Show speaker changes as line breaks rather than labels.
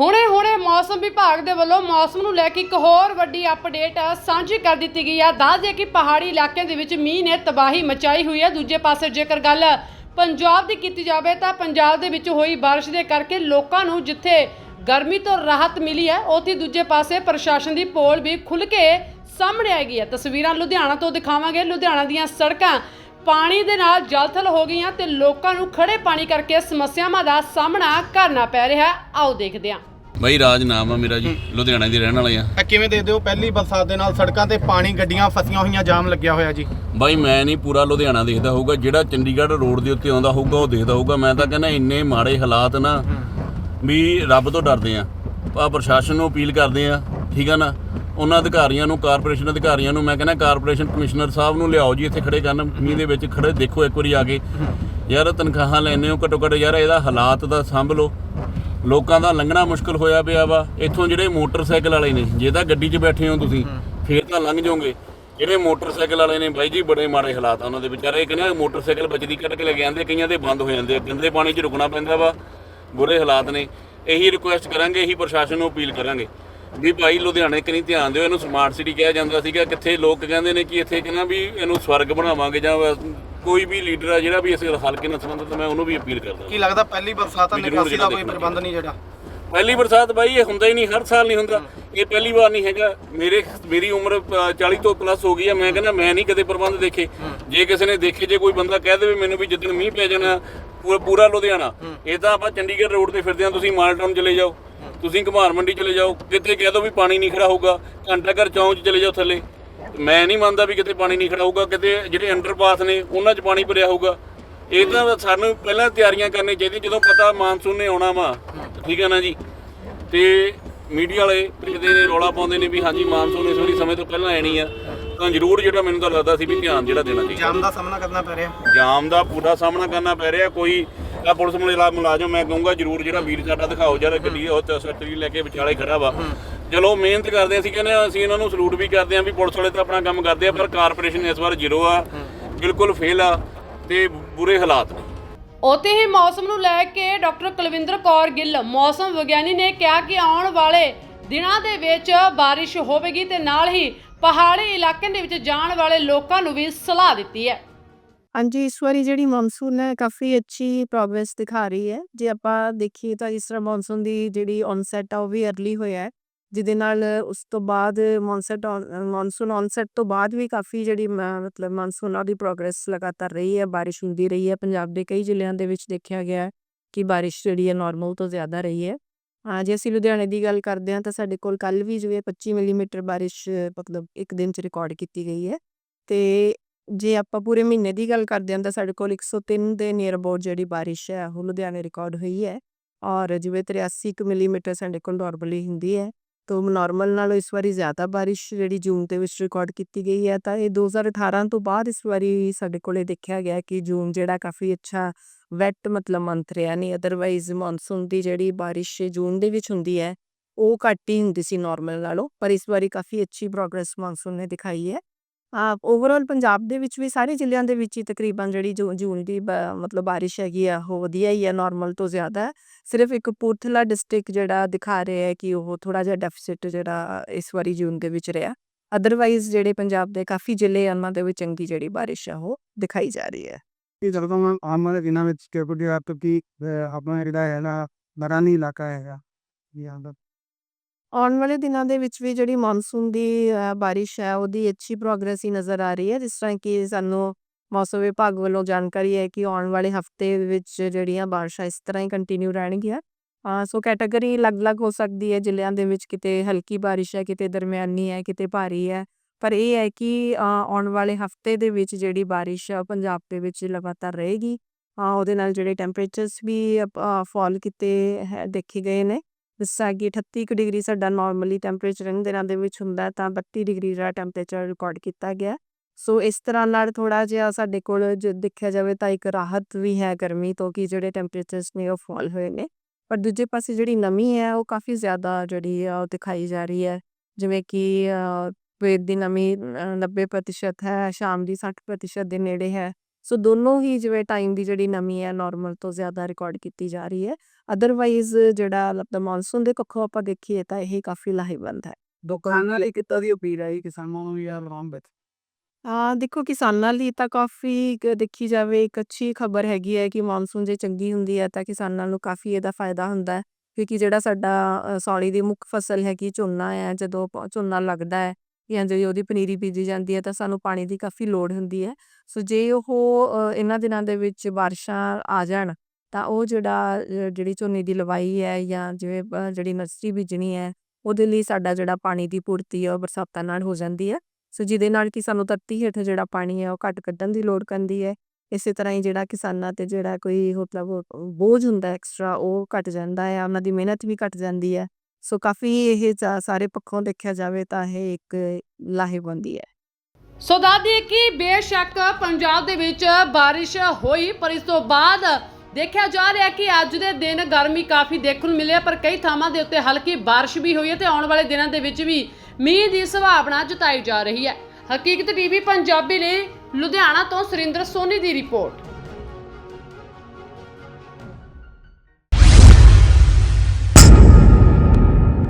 ਹੁਣੇ-ਹੁਣੇ ਮੌਸਮ ਵਿਭਾਗ ਦੇ ਵੱਲੋਂ ਮੌਸਮ ਨੂੰ ਲੈ ਕੇ ਇੱਕ ਹੋਰ ਵੱਡੀ ਅਪਡੇਟ ਸਾਂਝੀ ਕਰ ਦਿੱਤੀ ਗਈ ਹੈ ਦੱਸ ਦਈਏ ਕਿ ਪਹਾੜੀ ਇਲਾਕਿਆਂ ਦੇ ਵਿੱਚ ਮੀਂਹ ਨੇ ਤਬਾਹੀ ਮਚਾਈ ਹੋਈ ਹੈ ਦੂਜੇ ਪਾਸੇ ਜੇਕਰ ਗੱਲ ਪੰਜਾਬ ਦੀ ਕੀਤੀ ਜਾਵੇ ਤਾਂ ਪੰਜਾਬ ਦੇ ਵਿੱਚ ਹੋਈ ਬਾਰਿਸ਼ ਦੇ ਕਰਕੇ ਲੋਕਾਂ ਨੂੰ ਜਿੱਥੇ ਗਰਮੀ ਤੋਂ ਰਾਹਤ ਮਿਲੀ ਹੈ, ਉੱਥੇ ਦੂਜੇ ਪਾਸੇ ਪ੍ਰਸ਼ਾਸਨ ਦੀ ਪੋਲ ਵੀ ਖੁੱਲ ਕੇ ਸਾਹਮਣੇ ਆ ਗਈ ਹੈ। ਤਸਵੀਰਾਂ ਲੁਧਿਆਣਾ ਤੋਂ ਦਿਖਾਵਾਂਗੇ। ਲੁਧਿਆਣਾ ਦੀਆਂ ਸੜਕਾਂ ਪਾਣੀ ਦੇ ਨਾਲ ਜਲਥਲ ਹੋ ਗਈਆਂ ਤੇ ਲੋਕਾਂ ਨੂੰ ਖੜੇ ਪਾਣੀ ਕਰਕੇ ਸਮੱਸਿਆਵਾਂ ਦਾ ਸਾਹਮਣਾ ਕਰਨਾ ਪੈ ਰਿਹਾ ਆਓ ਦੇਖਦੇ ਹਾਂ।
ਬਾਈ ਰਾਜ ਨਾਮ ਆ ਮੇਰਾ ਜੀ ਲੁਧਿਆਣਾ ਦੇ ਰਹਿਣ ਵਾਲੇ ਆ।
ਇਹ ਕਿਵੇਂ ਦੇਖਦੇ ਹੋ? ਪਹਿਲੀ ਬਰਸਾਤ ਦੇ ਨਾਲ ਸੜਕਾਂ ਤੇ ਪਾਣੀ ਗੱਡੀਆਂ ਫਸੀਆਂ ਹੋਈਆਂ ਜਾਮ ਲੱਗਿਆ ਹੋਇਆ ਜੀ।
ਬਾਈ ਮੈਂ ਨਹੀਂ ਪੂਰਾ ਲੁਧਿਆਣਾ ਦੇਖਦਾ ਹੋਊਗਾ ਜਿਹੜਾ ਚੰਡੀਗੜ੍ਹ ਰੋਡ ਦੇ ਉੱਤੇ ਆਉਂਦਾ ਹੋਊਗਾ ਉਹ ਦੇਖਦਾ ਹੋਊਗਾ। ਮੈਂ ਤਾਂ ਕਹਿੰਦਾ ਇੰਨੇ ਮਾੜੇ ਹਾਲਾਤ ਨਾ ਵੀ ਰੱਬ ਤੋਂ ਡਰਦੇ ਆ। ਆ ਪ੍ਰਸ਼ਾਸਨ ਨੂੰ ਅਪੀਲ ਕਰਦੇ ਆ ਠੀਕ ਆ ਨਾ? ਉਹਨਾਂ ਅਧਿਕਾਰੀਆਂ ਨੂੰ ਕਾਰਪੋਰੇਸ਼ਨ ਅਧਿਕਾਰੀਆਂ ਨੂੰ ਮੈਂ ਕਹਿੰਦਾ ਕਾਰਪੋਰੇਸ਼ਨ ਕਮਿਸ਼ਨਰ ਸਾਹਿਬ ਨੂੰ ਲਿਆਓ ਜੀ ਇੱਥੇ ਖੜੇ ਕਰਨ ਮੀਂਹ ਦੇ ਵਿੱਚ ਖੜੇ ਦੇਖੋ ਇੱਕ ਵਾਰੀ ਆ ਕੇ। ਯਾਰ ਤਨਖਾਹਾਂ ਲੈਣੇ ਹੋ ਘੱਟੋ ਘੱਟ ਯਾਰ ਇਹਦਾ ਹਾਲਾਤ ਦਾ ਸੰਭ ਲਓ ਲੋਕਾਂ ਦਾ ਲੰਘਣਾ ਮੁਸ਼ਕਲ ਹੋਇਆ ਪਿਆ ਵਾ। ਇੱਥੋਂ ਜਿਹੜੇ ਮੋਟਰਸਾਈਕਲ ਵਾਲੇ ਨੇ ਜੇ ਤਾਂ ਗੱਡੀ 'ਚ ਬੈਠੇ ਹੋ ਤੁਸੀਂ ਫੇਰ ਤਾਂ ਲੰਘ ਜਾਓਗੇ। ਜਿਹੜੇ ਮੋਟਰਸਾਈਕਲ ਵਾਲੇ ਨੇ ਬਾਈ ਜੀ ਬੜੇ ਮਾੜੇ ਹਾਲਾਤ ਆ ਉਹਨਾਂ ਦੇ ਵਿਚਾਰੇ। ਕਹਿੰਦੇ ਮੋਟਰਸਾਈਕਲ ਬਚਦੀ ਕੱਢ ਕੇ ਲੈ ਕੇ ਆਉਂਦੇ ਕਈਆਂ ਦੇ ਬੰਦ ਹੋ ਜਾਂਦੇ ਆ। ਗੰਦੇ ਪਾਣੀ 'ਚ ਰੁਕਣਾ ਪੈਂਦਾ ਵਾ ਬੁਰੇ ਹਾਲਾਤ ਨੇ। ਇਹੀ ਰਿਕੁਐਸਟ ਕਰਾਂਗੇ ਇਹੀ ਪ੍ਰਸ਼ਾਸਨ ਨੂੰ ਅਪੀਲ ਕਰਾਂਗੇ। ਵੀ ਭਾਈ ਲੁਧਿਆਣੇ ਕਨੀ ਧਿਆਨ ਦਿਓ ਇਹਨੂੰ ਸਮਾਰਟ ਸਿਟੀ ਕਿਹਾ ਜਾਂਦਾ ਸੀਗਾ। ਕਿੱਥੇ ਲੋਕ ਕਹਿੰਦੇ ਨੇ ਕਿ ਇੱਥੇ ਕਹਿੰਦਾ ਵੀ ਇਹਨੂੰ ਸਵਰਗ ਬਣਾਵਾਂਗੇ ਜਾਂ ਕੋਈ ਵੀ ਲੀਡਰ ਆ ਜਿਹੜਾ ਵੀ ਇਸ ਹਲਕੇ ਨਾਲ ਸੰਬੰਧਿਤ ਮੈਂ ਉਹਨੂੰ ਵੀ ਅਪੀਲ ਕਰਦਾ।
ਕੀ ਲੱਗਦਾ ਪਹਿਲੀ ਬਰਸਾਤ ਆ
ਵੀ ਜ਼ਰੂਰ
ਨਿਕਾਸੀ ਦਾ
ਜਿਹੜਾ
ਕੋਈ
ਦੇਖਣਾ।
ਪ੍ਰਬੰਧ ਨਹੀਂ ਜਿਹੜਾ?
ਪਹਿਲੀ ਬਰਸਾਤ ਬਾਈ ਇਹ ਹੁੰਦਾ ਹੀ ਨਹੀਂ ਹਰ ਸਾਲ ਨਹੀਂ ਹੁੰਦਾ। ਇਹ ਪਹਿਲੀ ਵਾਰ ਨਹੀਂ ਹੈਗਾ। ਮੇਰੇ ਮੇਰੀ ਉਮਰ ਅ, 40 ਤੋਂ ਪਲੱਸ ਹੋ ਗਈ ਆ। ਮੈਂ ਕਹਿੰਦਾ ਮੈਂ ਨਹੀਂ ਕਦੇ ਪ੍ਰਬੰਧ ਦੇਖੇ। ਜੇ ਕਿਸੇ ਨੇ ਦੇਖੇ ਜੇ ਕੋਈ ਬੰਦਾ ਕਹਿ ਦੇਵੇ ਮੈਨੂੰ ਵੀ ਜਿੱਦਣ ਮੀਂਹ ਪੈ ਜਾਣਾ ਪੂਰਾ ਪੂਰਾ ਲੁਧਿਆਣਾ ਇਹ ਤਾਂ ਆਪਾਂ ਚੰਡੀਗੜ੍ਹ ਰੋਡ ਤੇ ਫਿਰਦੇ ਆ ਤੁਸੀਂ ਮਾਲ ਟਾਊਨ ਚਲੇ ਜਾਓ। ਤੁਸੀਂ ਘਮਾਰ ਮੰਡੀ ਚਲੇ ਜਾਓ ਕਿਤੇ ਕਹਿ ਦੋ ਵੀ ਪਾਣੀ ਨਹੀਂ ਖੜਾ ਹੋਊਗਾ ਘੰਟਾ ਘਰ ਚੌਂਕ 'ਚ ਚਲੇ ਜਾਓ ਥੱਲੇ। ਮੈਂ ਨਹੀਂ ਮੰਨਦਾ ਵੀ ਕਿਤੇ ਪਾਣੀ ਨਹੀਂ ਖੜਾ ਹੋਊਗਾ ਕਿਤੇ ਜਿਹੜੇ ਅੰਡਰਪਾਸ ਨੇ ਉਹਨਾਂ 'ਚ ਪਾਣੀ ਭਰਿਆ ਹੋਊਗਾ। ਇਹ ਤਾਂ ਸਾਨੂੰ ਪਹਿਲਾਂ ਤਿਆਰੀਆਂ ਕਰਨੀਆਂ ਚਾਹੀਦੀਆਂ ਜਦੋਂ ਪਤਾ ਮਾਨਸੂਨ ਨੇ ਆਉਣਾ ਵਾ ਠੀਕ ਹੈ ਨਾ ਜੀ? ਤੇ ਮੀਡੀਆ ਵਾਲੇ ਕਿਤੇ ਨੇ ਰੌਲਾ ਪਾਉਂਦੇ ਨੇ ਵੀ ਹਾਂਜੀ ਮਾਨਸੂਨ ਇਸ ਵਾਰੀ ਸਮੇਂ ਤੋਂ ਪਹਿਲਾਂ ਆਣੀ ਆ। ਤਾਂ ਜ਼ਰੂਰ ਜਿਹੜਾ ਮੈਨੂੰ ਤਾਂ ਲੱਗਦਾ ਸੀ ਵੀ ਧਿਆਨ ਜਿਹੜਾ ਦੇਣਾ ਚਾਹੀਦਾ।
ਜਾਮ ਦਾ ਸਾਹਮਣਾ ਕਰਨਾ ਪੈ ਰਿਹਾ।
ਜਾਮ ਦਾ ਪੂਰਾ ਸਾਹਮਣਾ ਕਰਨਾ ਪੈ ਰਿਹਾ ਕੋਈ ਆ ਪੁਲਿਸ ਮੁਲਾ- ਮੁਲਾਜ਼ਮ ਮੈਂ ਕਹੂੰਗਾ ਜ਼ਰੂਰ ਜਿਹੜਾ ਵੀਰ ਸਾਡਾ ਦਿਖਾਓ ਜਰਾ ਗੱਡੀ ਉਹ ਤਸਵੀਰ ਲੈ ਕੇ ਵਿਚਾਲੇ ਖੜਾ ਵਾ। ਚਲੋ ਮਿਹਨਤ ਕਰਦੇ ਅਸੀਂ ਕਹਿੰਦੇ ਅਸੀਂ ਇਹਨਾਂ ਨੂੰ ਸਲੂਟ ਵੀ ਕਰਦੇ ਆ ਵੀ ਪੁਲਿਸ ਵਾਲੇ ਤਾਂ ਆਪਣਾ ਕੰਮ ਕਰਦੇ ਆ ਪਰ ਕਾਰਪੋਰੇਸ਼ਨ ਇਸ ਵਾਰ ਜ਼ੀਰੋ ਆ। ਬਿਲਕੁਲ ਫੇਲ ਆ ਤੇ ਬੁਰੇ ਹਾਲਾਤ ਨੇ।
ਉੱਥੇ ਹੀ ਮੌਸਮ ਨੂੰ ਲੈ ਕੇ ਡਾਕਟਰ ਕੁਲਵਿੰਦਰ ਕੌਰ ਗਿੱਲ ਮੌਸਮ ਵਿਗਿਆਨੀ ਨੇ ਕਿਹਾ ਕਿ ਆਉਣ ਵਾਲੇ ਦਿਨਾਂ ਦੇ ਵਿੱਚ ਬਾਰਿਸ਼ ਹੋਵੇਗੀ ਤੇ ਨਾਲ ਹੀ ਪਹਾੜੀ ਇਲਾਕਿਆਂ ਦੇ ਵਿੱਚ ਜਾਣ ਵਾਲੇ ਲੋਕਾਂ ਨੂੰ ਵੀ ਸਲਾਹ ਦਿੱਤੀ ਹੈ।
ਹਾਂਜੀ, ਇਸ ਵਾਰੀ ਜਿਹੜੀ ਮੌਨਸੂਨ ਹੈ, ਕਾਫੀ ਅੱਛੀ ਪ੍ਰੋਗਰੈਸ ਦਿਖਾ ਰਹੀ ਹੈ। ਜੇ ਆਪਾਂ ਦੇਖੀਏ ਤਾਂ ਇਸ ਤਰ੍ਹਾਂ ਮੌਨਸੂਨ ਦੀ ਜਿਹੜੀ ਔਨਸੈਟ ਆ, ਉਹ ਵੀ ਅਰਲੀ ਹੋਇਆ ਹੈ। ਜਿਹਦੇ ਨਾਲ ਉਸ ਤੋਂ ਬਾਅਦ ਮੌਨਸੈਟ ਮੌਨਸੂਨ ਔਨਸੈਟ ਤੋਂ ਬਾਅਦ ਵੀ ਕਾਫੀ ਜਿਹੜੀ ਮ- ਮਤਲਬ ਮੌਨਸੂਨ ਉਹਦੀ ਪ੍ਰੋਗਰੈਸ ਲਗਾਤਾਰ ਰਹੀ ਹੈ। ਬਾਰਿਸ਼ ਹੁੰਦੀ ਰਹੀ ਹੈ। ਪੰਜਾਬ ਦੇ ਕਈ ਜ਼ਿਲ੍ਹਿਆਂ ਦੇ ਵਿੱਚ ਦੇਖਿਆ ਗਿਆ ਹੈ ਕਿ ਬਾਰਿਸ਼ ਜਿਹੜੀ ਹੈ ਨੋਰਮਲ ਤੋਂ ਜ਼ਿਆਦਾ ਰਹੀ ਹੈ। ਹਾਂ, ਜੇ ਅਸੀਂ ਲੁਧਿਆਣੇ ਦੀ ਗੱਲ ਕਰਦੇ ਹਾਂ, ਤਾਂ ਸਾਡੇ ਕੋਲ ਕੱਲ੍ਹ ਵੀ ਜਿਵੇਂ 25 ਮਿਲੀਮੀਟਰ ਬਾਰਿਸ਼, ਮਤਲਬ ਇੱਕ ਦਿਨ ਚ ਰਿਕਾਰਡ ਕੀਤੀ ਗਈ ਹੈ। ਤੇ ਜੇ ਆਪਾਂ ਪੂਰੇ ਮਹੀਨੇ ਦੀ ਗੱਲ ਕਰਦੇ ਹਾਂ ਤਾਂ ਸਾਡੇ ਕੋਲ 103 ਦੇ ਨੀਅਰ ਅਬਾਊਟ ਜਿਹੜੀ ਬਾਰਿਸ਼ ਹੈ, ਉਹ ਲੁਧਿਆਣੇ ਰਿਕਾਰਡ ਹੋਈ ਹੈ। ਔਰ ਜਿਵੇਂ 83 ਕੁ ਮਿਲੀਮੀਟਰ ਸਾਡੇ ਕੋਲ ਨਾਰਮਲੀ ਹੁੰਦੀ ਹੈ। ਤੋਂ ਨਾਰਮਲ ਨਾਲੋਂ ਇਸ ਵਾਰੀ ਜ਼ਿਆਦਾ ਬਾਰਿਸ਼ ਜਿਹੜੀ ਜੂਨ ਦੇ ਵਿੱਚ ਰਿਕਾਰਡ ਕੀਤੀ ਗਈ ਹੈ, ਤਾਂ ਇਹ 2018 ਤੋਂ ਬਾਅਦ ਇਸ ਵਾਰੀ ਸਾਡੇ ਕੋਲੇ ਦੇਖਿਆ ਗਿਆ ਕਿ ਜੂਨ ਜਿਹੜਾ ਕਾਫੀ ਅੱਛਾ ਵੈਟ ਮਤਲਬ ਮੰਥ ਰਿਹਾ, ਨਹੀਂ ਅਦਰਵਾਈਜ਼ ਮੌਨਸੂਨ ਦੀ ਜਿਹੜੀ ਬਾਰਿਸ਼ ਜੂਨ ਦੇ ਵਿੱਚ ਹੁੰਦੀ ਹੈ, ਉਹ ਘੱਟ ਹੀ ਹੁੰਦੀ ਸੀ ਨਾਰਮਲ ਨਾਲੋਂ। ਪਰ ਇਸ ਵਾਰੀ ਕਾਫੀ ਅੱਛੀ ਪ੍ਰੋਗਰੈਸ ਮੌਨਸੂਨ ਨੇ ਦਿਖਾਈ ਹੈ। ਓਵਰਆਲ ਪੰਜਾਬ ਦੇ ਵਿੱਚ ਵੀ ਸਾਰੇ ਜ਼ਿਲ੍ਹਿਆਂ ਦੇ ਵਿੱਚ ਹੀ ਤਕਰੀਬਨ ਜਿਹੜੀ ਜੂ- ਜੂਨ ਦੀ ਬ- ਮਤਲਬ ਬਾਰਿਸ਼ ਹੈਗੀ ਆ ਉਹ ਵਧੀਆ ਹੀ ਆ ਨਾਰਮਲ ਤੋਂ ਜ਼ਿਆਦਾ ਹੈ। ਸਿਰਫ ਇੱਕ ਕਪੂਰਥਲਾ ਡਿਸਟ੍ਰਿਕਟ ਜਿਹੜਾ ਦਿਖਾ ਰਿਹਾ ਹੈ ਕਿ ਉਹ ਥੋੜਾ ਜਿਹਾ ਡੈਫਿਸਿਟ ਜਿਹੜਾ ਇਸ ਵਾਰੀ ਜੂਨ ਦੇ ਵਿੱਚ ਰਿਹਾ ਅਦਰਵਾਈਜ਼ ਜਿਹੜੇ ਪੰਜਾਬ ਦੇ ਕਾਫੀ ਜ਼ਿਲ੍ਹੇ ਆ, ਉਹਨਾਂ ਦੇ ਵਿੱਚ ਚੰਗੀ ਜਿਹੜੀ ਬਾਰਿਸ਼ ਆ ਉਹ ਦਿਖਾਈ ਜਾ ਰਹੀ ਹੈ
ਇਹ ਜਦੋਂ ਮੈਂ ਆਉਣ ਵਾਲੇ ਦਿਨਾਂ ਵਿੱਚ ਕਿਉਂਕਿ ਆਪ ਆਪਣਾ ਜਿਹੜਾ ਹੈ ਨਾ ਮੈਦਾਨੀ ਇਲਾਕਾ ਹੈਗਾ ਇਹ ਆਂਦਾ
ਆਉਣ ਵਾਲੇ ਦਿਨਾਂ ਦੇ ਵਿੱਚ ਵੀ ਜਿਹੜੀ ਮੌਨਸੂਨ ਦੀ ਅ, ਬਾਰਿਸ਼ ਹੈ ਉਹਦੀ ਅੱਛੀ ਪ੍ਰੋਗਰੈਸ ਹੀ ਨਜ਼ਰ ਆ ਰਹੀ ਹੈ ਜਿਸ ਤਰ੍ਹਾਂ ਕਿ ਸਾਨੂੰ ਮੌਸਮ ਵਿਭਾਗ ਵੱਲੋਂ ਜਾਣਕਾਰੀ ਹੈ ਕਿ ਆਉਣ ਵਾਲੇ ਹਫ਼ਤੇ ਵਿੱਚ ਜਿਹੜੀਆਂ ਬਾਰਿਸ਼ਾਂ ਇਸ ਤਰ੍ਹਾਂ ਹੀ ਕੰਟੀਨਿਊ ਰਹਿਣਗੀਆਂ। ਸੋ ਕੈਟਾਗਰੀ ਅਲੱਗ-ਅਲੱਗ ਹੋ ਸਕਦੀ ਹੈ ਜ਼ਿਲ੍ਹਿਆਂ ਦੇ ਵਿੱਚ ਕਿਤੇ ਹਲਕੀ ਬਾਰਿਸ਼ ਹੈ ਕਿਤੇ ਦਰਮਿਆਨੀ ਹੈ ਕਿਤੇ ਭਾਰੀ ਹੈ। ਪਰ ਇਹ ਹੈ ਕਿ ਆਉਣ ਵਾਲੇ ਹਫ਼ਤੇ ਦੇ ਵਿੱਚ ਜਿਹੜੀ ਬਾਰਿਸ਼ ਆ ਉਹ ਪੰਜਾਬ ਦੇ ਵਿੱਚ ਲਗਾਤਾਰ ਰਹੇਗੀ। ਉਹਦੇ ਨਾਲ ਜਿਹੜੇ ਟੈਂਪਰੇਚਰਸ ਵੀ ਫਾਲ ਕੀਤੇ ਹੈ ਦੇਖੇ ਗਏ ਨੇ। ਜਿਸ ਤਰ੍ਹਾਂ ਕਿ 38 ਕੁ ਡਿਗਰੀ ਸਾਡਾ ਨਾਰਮਲੀ ਟੈਂਪਰੇਚਰ ਇਹਨਾਂ ਦਿਨਾਂ ਦੇ ਵਿੱਚ ਹੁੰਦਾ ਤਾਂ 32 ਡਿਗਰੀ ਦਾ ਟੈਂਪਰੇਚਰ ਰਿਕਾਰਡ ਕੀਤਾ ਗਿਆ। ਸੋ ਇਸ ਤਰ੍ਹਾਂ ਨਾਲ ਥੋੜਾ ਜਿਹਾ ਸਾਡੇ ਕੋਲ ਜੇ ਦੇਖਿਆ ਜਾਵੇ ਤਾਂ ਇੱਕ ਰਾਹਤ ਵੀ ਹੈ ਗਰਮੀ ਤੋਂ ਕਿ ਜਿਹੜੇ ਟੈਂਪਰੇਚਰਸ ਨੇ ਉਹ ਫਾਲ ਹੋਏ ਨੇ। ਪਰ ਦੂਜੇ ਪਾਸੇ ਜਿਹੜੀ ਨਮੀ ਹੈ ਉਹ ਕਾਫੀ ਜ਼ਿਆਦਾ ਜਿਹੜੀ ਆ ਉਹ ਦਿਖਾਈ ਜਾ ਰਹੀ ਹੈ। ਜਿਵੇਂ ਕਿ ਅ, ਦੀ ਨਮੀ ਅ, 90% ਹੈ ਸ਼ਾਮ ਦੀ 60% ਦੇ ਨੇੜੇ ਹੈ। ਸੋ ਦੋਨੋਂ ਹੀ ਜਿਵੇਂ ਟਾਈਮ ਦੀ ਜਿਹੜੀ ਨਮੀ ਹੈ ਨਾਰਮਲ ਤੋਂ ਜ਼ਿਆਦਾ ਰਿਕਾਰਡ ਕੀਤੀ ਜਾ ਰਹੀ ਹੈ। ਅਦਰਵਾਈਜ਼ ਜਿਹੜਾ ਮਤਲਬ ਮੌਨਸੂਨ ਦੇ ਪੱਖੋਂ ਆਪਾਂ ਦੇਖੀਏ ਤਾਂ ਇਹ ਕਾਫੀ ਲਾਹੇਵੰਦ ਹੈ।
ਦੁਕਾਨਾਂ ਲਈ ਕਿੱਦਾਂ ਦੀ ਅਪੀਲ ਹੈ ਜੀ? ਕਿਸਾਨਾਂ ਨੂੰ ਜਾਂ ਆਵਾਮ ਵਿੱਚ?
ਆ ਦੇਖੋ ਕਿਸਾਨਾਂ ਲਈ ਤਾਂ ਕਾਫੀ ਕ- ਦੇਖੀ ਜਾਵੇ ਇੱਕ ਅੱਛੀ ਖਬਰ ਹੈਗੀ ਹੈ ਕਿ ਮੌਨਸੂਨ ਜੇ ਚੰਗੀ ਹੁੰਦੀ ਹੈ ਤਾਂ ਕਿਸਾਨਾਂ ਨੂੰ ਕਾਫੀ ਇਹਦਾ ਫਾਇਦਾ ਹੁੰਦਾ ਹੈ। ਕਿਉਂਕਿ ਜਿਹੜਾ ਸਾਡਾ ਸੌਲੀ ਦੀ ਮੁੱਖ ਫਸਲ ਹੈਗੀ ਝੋਨਾ ਹੈ ਜਦੋਂ ਝੋਨਾ ਲੱਗਦਾ ਹੈ ਜਾਂ ਜਦੋਂ ਉਹਦੀ ਪਨੀਰੀ ਬੀਜੀ ਜਾਂਦੀ ਹੈ ਤਾਂ ਸਾਨੂੰ ਪਾਣੀ ਦੀ ਕਾਫੀ ਲੋੜ ਹੁੰਦੀ ਹੈ। ਸੋ ਜੇ ਉਹ ਇਹਨਾਂ ਦਿਨਾਂ ਦੇ ਵਿੱਚ ਬਾਰਿਸ਼ਾਂ ਆ ਜਾਣ ਤਾਂ ਉਹ ਜਿਹੜਾ ਜਿਹੜੀ ਝੋਨੇ ਦੀ ਲਵਾਈ ਹੈ ਜਾਂ ਜਿਵੇਂ ਜਿਹੜੀ ਨਰਸਰੀ ਬੀਜਣੀ ਹੈ, ਉਹਦੇ ਲਈ ਸਾਡਾ ਜਿਹੜਾ ਪਾਣੀ ਦੀ ਪੂਰਤੀ ਹੈ, ਉਹ ਬਰਸਾਤਾਂ ਨਾਲ ਹੋ ਜਾਂਦੀ ਹੈ। ਸੋ ਜਿਹਦੇ ਨਾਲ ਕਿ ਸਾਨੂੰ ਧਰਤੀ ਹੇਠ ਜਿਹੜਾ ਪਾਣੀ ਹੈ, ਉਹ ਘੱਟ ਕੱਢਣ ਦੀ ਲੋੜ ਪੈਂਦੀ ਹੈ। ਇਸੇ ਤਰ੍ਹਾਂ ਹੀ ਜਿਹੜਾ ਕਿਸਾਨਾਂ ਤੇ ਜਿਹੜਾ ਕੋਈ ਮਤਲਬ ਬੋਝ ਹੁੰਦਾ ਐਕਸਟਰਾ ਉਹ ਘਟ ਜਾਂਦਾ ਹੈ, ਉਹਨਾਂ ਦੀ ਮਿਹਨਤ ਵੀ ਘਟ ਜਾਂਦੀ ਹੈ। ਸੋ ਕਾਫੀ ਇਹ ਸਾਰੇ ਪੱਖੋਂ ਦੇਖਿਆ ਜਾਵੇ ਤਾਂ ਇਹ ਇੱਕ ਲਾਹੇਵੰਦੀ ਹੈ।
ਸੋ ਦੱਸਦੀ ਕਿ ਬੇਸ਼ੱਕ ਪੰਜਾਬ ਦੇ ਵਿੱਚ ਬਾਰਿਸ਼ ਹੋਈ, ਪਰ ਇਸ ਤੋਂ ਬਾਅਦ ਦੇਖਿਆ ਜਾ ਰਿਹਾ ਕਿ ਅੱਜ ਦੇ ਦਿਨ ਗਰਮੀ ਕਾਫੀ ਦੇਖਣ ਨੂੰ ਮਿਲਿਆ ਪਰ ਕਈ ਥਾਵਾਂ ਦੇ ਉੱਤੇ ਹਲਕੀ ਬਾਰਿਸ਼ ਵੀ ਹੋਈ ਹੈ ਤੇ ਆਉਣ ਵਾਲੇ ਦਿਨਾਂ ਦੇ ਵਿੱਚ ਵੀ ਮੀਂਹ ਦੀ ਸੰਭਾਵਨਾ ਜਤਾਈ ਜਾ ਰਹੀ ਹੈ। ਹਕੀਕਤ ਟੀਵੀ ਪੰਜਾਬੀ ਲਈ ਲੁਧਿਆਣਾ ਤੋਂ ਸੁਰਿੰਦਰ ਸੋਨੀ ਦੀ ਰਿਪੋਰਟ।